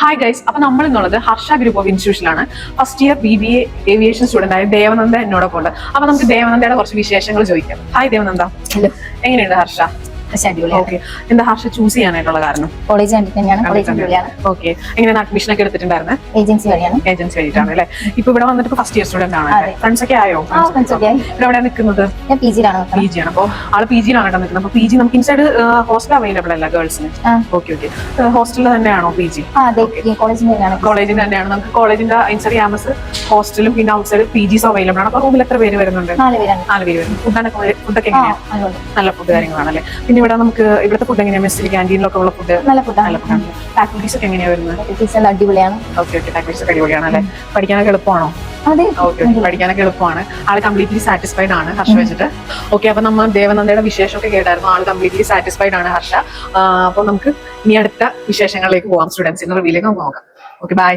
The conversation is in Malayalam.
ഹായ് ഗൈസ് അപ്പൊ നമ്മൾ എന്നുള്ളത് Harsha group of ഇൻസ്റ്റിറ്റ്യൂഷനിലാണ്. First year B B A aviation student ആയ ദേവനന്ദ എന്നോടൊപ്പം ഉണ്ട് അപ്പൊ നമുക്ക് ദേവനന്ദയുടെ കുറച്ച് വിശേഷങ്ങൾ ചോദിക്കാം. ഹായ് ദേവനന്ദ. എങ്ങനെയുണ്ട് ഹർഷ? ഓക്കെ എന്താ ഹർഷ ചൂസ് ചെയ്യാനായിട്ടുള്ള കാരണം? കോളേജ് ഓക്കെ എങ്ങനെയാണ് അഡ്മിഷൻ ഒക്കെ എടുത്തിട്ടുണ്ടായിരുന്നെ? ഏജൻസി വഴിയാണ്. ഏജൻസി വഴിയിട്ടാണ് അല്ലേ? ഇപ്പൊ ഇവിടെ വന്നിട്ട് ഫസ്റ്റ് ഇയർ സ്റ്റുഡന്റ് ആണ്. ഫ്രണ്ട്സ് ഒക്കെ ആയോ? ഇവിടെ എവിടെ നിൽക്കുന്നത്? ഞാൻ പി ജിയിലാണ് പി ജി ആണ്. അപ്പോൾ ആൾ പി ജിയിലാണ് കേട്ടോ നിൽക്കുന്നത്. അപ്പൊ പി ജി നമുക്ക് ഇൻസൈഡ് ഹോസ്റ്റൽ അവൈലബിൾ അല്ല ഗേൾസിന്. ഓക്കെ ഓക്കെ ഹോസ്റ്റലിൽ തന്നെയാണോ പി ജി കോളേജിൽ തന്നെയാണ്. നമുക്ക് കോളേജിന്റെ ഇൻസൈഡ് ക്യാമ്പസ് ഹോസ്റ്റലും പിന്നെ ഔട്ട്സൈഡ് പി ജിസ് അവൈലബിൾ ആണ്. അപ്പൊ റൂമിൽ എത്ര പേര് വരുന്നുണ്ട്? നാല് പേര് വരുന്നു. ഫുഡ് ഫുഡൊക്കെ എങ്ങനെയാണ് നല്ല ഫുഡ് കാര്യങ്ങളാണല്ലേ പിന്നെ ഇവിടെ നമുക്ക് ഇവിടുത്തെ ഫുഡ് എങ്ങനെയാണ് മെസ്സിൽ ക്യാന്റീനിലൊക്കെ ഉള്ള ഫുഡ് നല്ല ഫുഡാണ് നല്ല ഫുഡാണ് ഫാക്കൽറ്റീസ് ഒക്കെ എങ്ങനെയാണ് വരുന്നത്? എല്ലാം അടിപൊളിയാണ്. ഓക്കെ ഓക്കെ ഫാക്കൽറ്റീസ് ഒക്കെ അടിപൊളിയാണ് അല്ലേ? പഠിക്കാനൊക്കെ എളുപ്പമാണോ? അതെ. ഓക്കെ ഓക്കെ പഠിക്കാനൊക്കെ എളുപ്പമാണ്. ആൾ കംപ്ലീറ്റ്ലി സാറ്റിസ്ഫൈഡ് ആണ് ഹർഷ വെച്ചിട്ട്. ഓക്കെ അപ്പൊ നമ്മൾ ദേവനന്ദയുടെ വിശേഷമൊക്കെ കേട്ടായിരുന്നു. ആൾ കംപ്ലീറ്റ്ലി സാറ്റിസ്ഫൈഡ് ആണ് ഹർഷ. അപ്പൊ നമുക്ക് ഇനി അടുത്ത വിശേഷങ്ങളിലേക്ക് പോവാം. സ്റ്റുഡൻസിന്റെ റിവ്യൂലേക്ക് നമുക്ക് നോക്കാം ഓക്കെ ബൈ